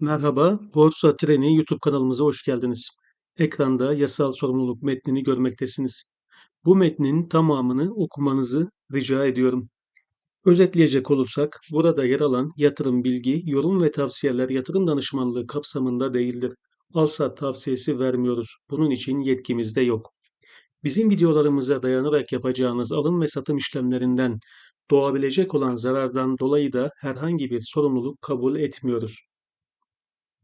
Merhaba, Borsa Treni YouTube kanalımıza hoş geldiniz. Ekranda yasal sorumluluk metnini görmektesiniz. Bu metnin tamamını okumanızı rica ediyorum. Özetleyecek olursak, burada yer alan yatırım bilgi, yorum ve tavsiyeler yatırım danışmanlığı kapsamında değildir. Alsat tavsiyesi vermiyoruz. Bunun için yetkimiz de yok. Bizim videolarımıza dayanarak yapacağınız alım ve satım işlemlerinden doğabilecek olan zarardan dolayı da herhangi bir sorumluluk kabul etmiyoruz.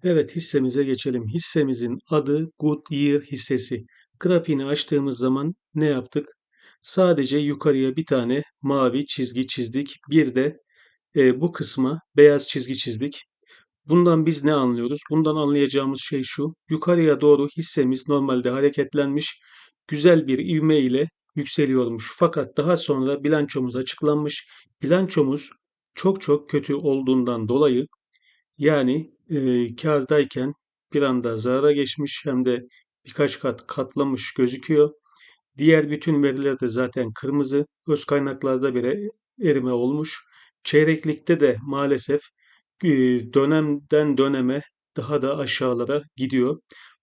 Evet hissemize geçelim. Hissemizin adı Goodyear hissesi. Grafiğini açtığımız zaman ne yaptık? Sadece yukarıya bir tane mavi çizgi çizdik. Bir de e, bu kısma beyaz çizgi çizdik. Bundan biz ne anlıyoruz? Bundan anlayacağımız şey şu. Yukarıya doğru hissemiz normalde hareketlenmiş. Güzel bir ivme ile yükseliyormuş. Fakat daha sonra bilançomuz açıklanmış. Bilançomuz çok çok kötü olduğundan dolayı yani e, kârdayken bir anda zarara geçmiş hem de birkaç kat katlamış gözüküyor. Diğer bütün veriler de zaten kırmızı. Öz kaynaklarda bile erime olmuş. Çeyreklikte de maalesef e, dönemden döneme daha da aşağılara gidiyor.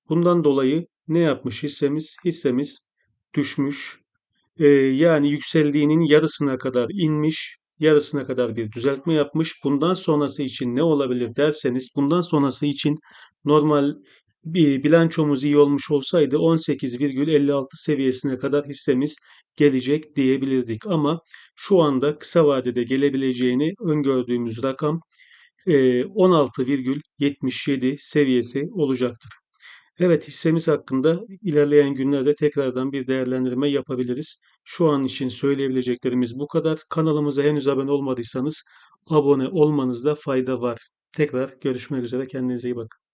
Bundan dolayı ne yapmış hissemiz? Hissemiz düşmüş. E, yani yükseldiğinin yarısına kadar inmiş yarısına kadar bir düzeltme yapmış. Bundan sonrası için ne olabilir derseniz bundan sonrası için normal bir bilançomuz iyi olmuş olsaydı 18,56 seviyesine kadar hissemiz gelecek diyebilirdik. Ama şu anda kısa vadede gelebileceğini öngördüğümüz rakam 16,77 seviyesi olacaktır. Evet hissemiz hakkında ilerleyen günlerde tekrardan bir değerlendirme yapabiliriz. Şu an için söyleyebileceklerimiz bu kadar. Kanalımıza henüz abone olmadıysanız abone olmanızda fayda var. Tekrar görüşmek üzere. Kendinize iyi bakın.